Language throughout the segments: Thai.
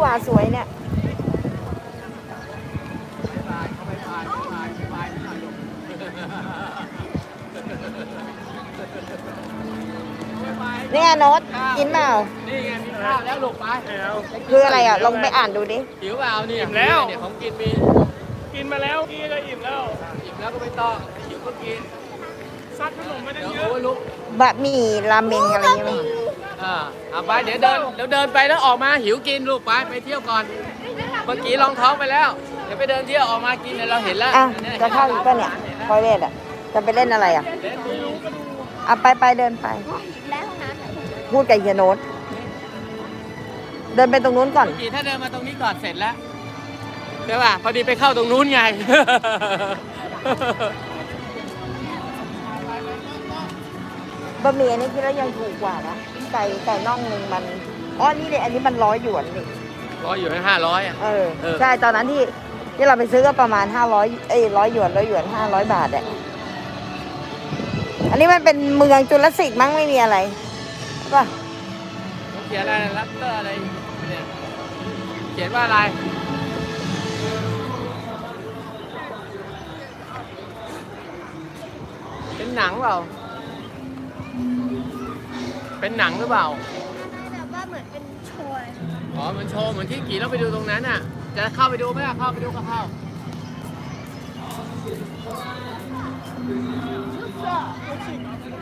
กว่าสวยเนี่ย เนี่ยโน้ตกินเปล่า นี่ไงมีข้าวแล้วลูกไปคืออะไรอะลงไปอ่านดูดิ หิวเปล่าเนี่ยอิ่มแล้ว เนี่ยของกินมีกินมาแล้วกี้ก็อิ่มแล้ว อิ่มแล้วก็ไม่ต้องหิวก็กินซัดขนมไม่ได้เดี๋ยวเยอะ โอ้ยลูกบะหมี่ราเมงอะไรอย่างเงี้ย อ่าเอาไปเดี๋ยวเดินเดี๋ยวเดินไปแล้วออกมาหิวกินลูกไปไปเที่ยวก่อน เมื่อกี้ลองท้องไปแล้ว เดี๋ยวไปเดินเที่ยวออกมากินเดี๋ยวเราเห็นแล้วอะนี่ยจะเข้าอีกป่ะเนี่ยคอยเล่นอะ จะไปเล่นอะไรอะเล่นดูอะไปไปเดินไป พูดกับเฮียโน้ตเดินไปตรงนู้นก่อน เมื่อกี้ถ้าเดินมาตรงนี้ก่อนเสร็จแล้วใช่ป่ะพอดีไปเข้าตรงนู้นไง บะหมี่อันนี้คิดแล้วยังถูกกว่านะ ไก่ไก่น่องหนึ่งมันอ๋อนี่เลยอันนี้มันร้อยหยวนนี่ร้อยอยู่ให้ห้าร้อยอะ เออเออ ใช่ตอนนั้นที่ที่เราไปซื้อก็ประมาณห้าร้อยเอ้ยร้อยหยวนร้อยหยวนห้าร้อยบาทอะอันนี้มันเป็นเมืองจุลศิษย์มั้งไม่มีอะไรใช่ป่ะเขาเขียนอะไรลัตเตอร์อะไรเนี่ยเขียนว่าอะไรเป็นหนังเปล่า เป็นหนังหรือเปล่าแบบว่าเหมือนเป็นโชว์เลยอ๋อเหมือนโชว์เหมือนที่กี่เราไปดูตรงนั้นน่ะ จะเข้าไปดูไหมล่ะเข้าไปดูก็เข้าขอ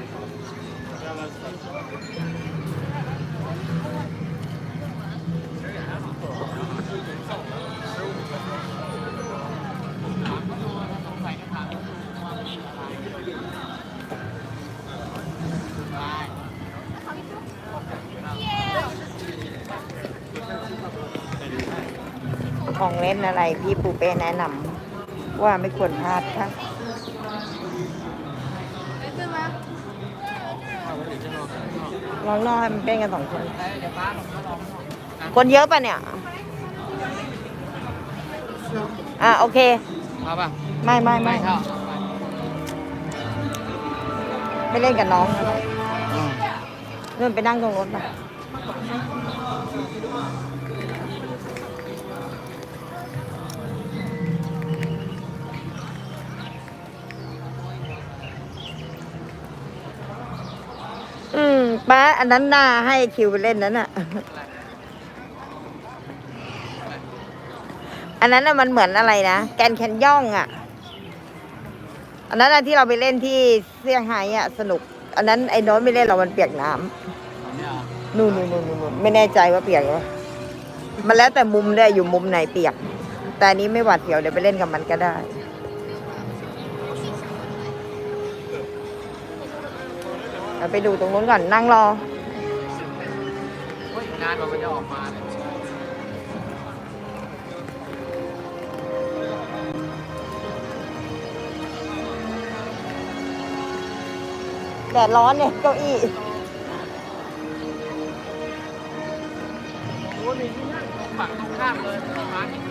เล่นอะไรพี่ปูเป้แนะนำว่าไม่ควรพลาดครับลองนอกให้มันเป็นกันสองคนเดี๋ยวป้าลองลองคนเยอะป่ะเนี่ย อะโอเคเอาป่ะไม่ไม่ไม่เข้าไม่เล่นกับน้องเลื่อนไปนั่งตรงรถป่ะ ป้าอันนั้นน่าให้คิวไปเล่นนั้นอะอันนั้นน่ะมันเหมือนอะไรนะแกนแคนย่องอะอันนั้นน่ะที่เราไปเล่นที่เซี่ยงไฮ้อะสนุก อันนั้นไอ้โน้ตไม่เล่นเรามันเปียกน้ำนู่นนู่นนู่นนู่นไม่แน่ใจว่าเปียกหรือเปล่ามันแล้วแต่มุมด้วยอยู่มุมไหนเปียก แต่อันนี้ไม่หวาดเสียวเดี๋ยวไปเล่นกับมันก็ได้ เราไปดูตรงนู้นก่อนนั่งรอ เฮ้ยนานกว่ามันจะออกมาเนี่ย แดดร้อนเนี่ยเก้าอี้ โอ้ยมีที่นั่งฝั่งตรงข้ามเลยร้านนี้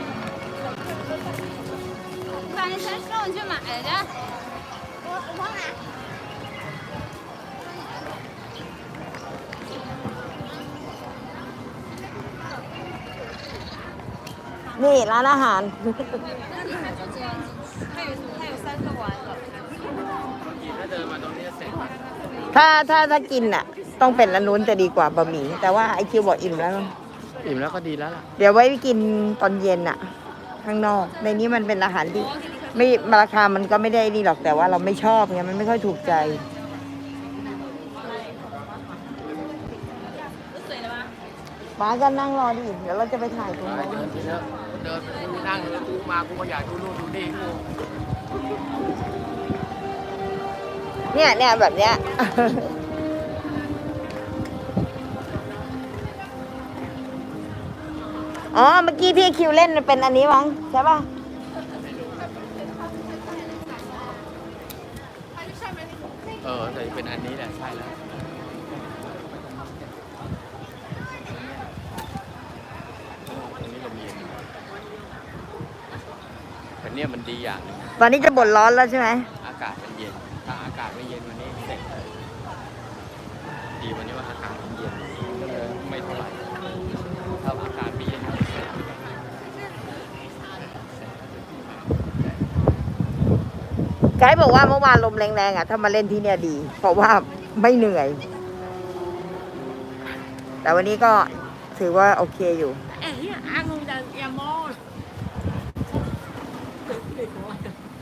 反正先送去买去。我我帮 นี่ร้านอาหาร ถ้าถ้าถ้ากินอะ ต้องเป็นละนนู้นจะดีกว่าบะหมี่แต่ว่าไอคิวบอกอิ่มแล้ว อิ่มแล้วก็ดีแล้วล่ะ เดี๋ยวไว้กินตอนเย็นอะ ข้างนอก ในนี้มันเป็นอาหารที่ไม่ราคามันก็ไม่ได้ดีหรอกแต่ว่าเราไม่ชอบไงมันไม่ค่อยถูกใจป้าก็นั่งรอดิเดี๋ยวเราจะไปถ่ายตรงนั้น เดินไปนั่งเลยกูมากูก็อยากดูนู่นดูนี่กูเนี่ยเนี่ยแบบเนี้ย อ๋อ เมื่อกี้ที่คิวเล่นเป็นอันนี้มั้งใช่ป่ะเออแต่เป็นอันนี้แหละใช่แล้ว เนี่ยมันดีอย่างตอนนี้จะบ่นร้อนแล้วใช่ไหมอากาศมันเย็น ถ้าอากาศไม่เย็นวันนี้เสร็จเลยดีวันนี้ว่าอากาศมันเย็นก็เลยไม่เท่าไหร่ถ้าอากาศไม่เย็นไกด์บอกว่าเมื่อวานลมแรงๆอะถ้ามาเล่นที่เนี่ยดี เพราะว่าไม่เหนื่อย แต่วันนี้ก็ถือว่าโอเคอยู่เอ๊ะอ้างงงจะ哎呀，阿公就又摸。Oh, I.